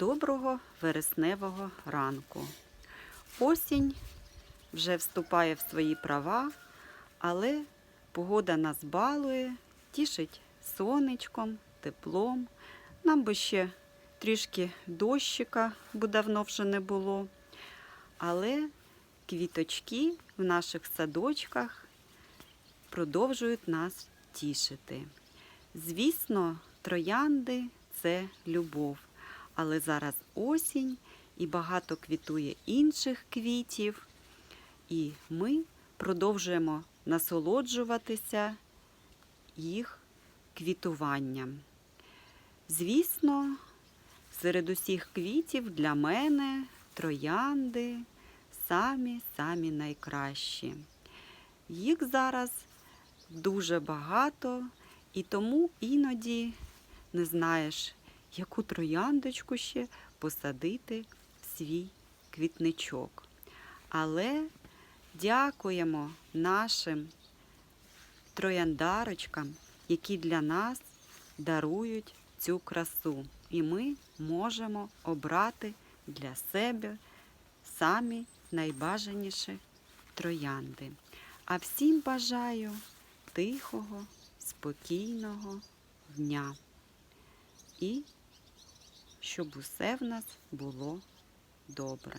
Доброго вересневого ранку. Осінь вже вступає в свої права, але погода нас балує, тішить сонечком, теплом. Нам би ще трішки дощика, бо давно вже не було. Але квіточки в наших садочках продовжують нас тішити. Звісно, троянди це любов. Але зараз осінь і багато квітує інших квітів. І ми продовжуємо насолоджуватися їх квітуванням. Звісно, серед усіх квітів для мене троянди самі-самі найкращі. Їх зараз дуже багато, і тому іноді не знаєш, яку трояндочку ще посадити в свій квітничок. Але дякуємо нашим трояндарочкам, які для нас дарують цю красу. І ми можемо обрати для себе самі найбажаніші троянди. А всім бажаю тихого, спокійного дня. І щоб усе в нас було добре.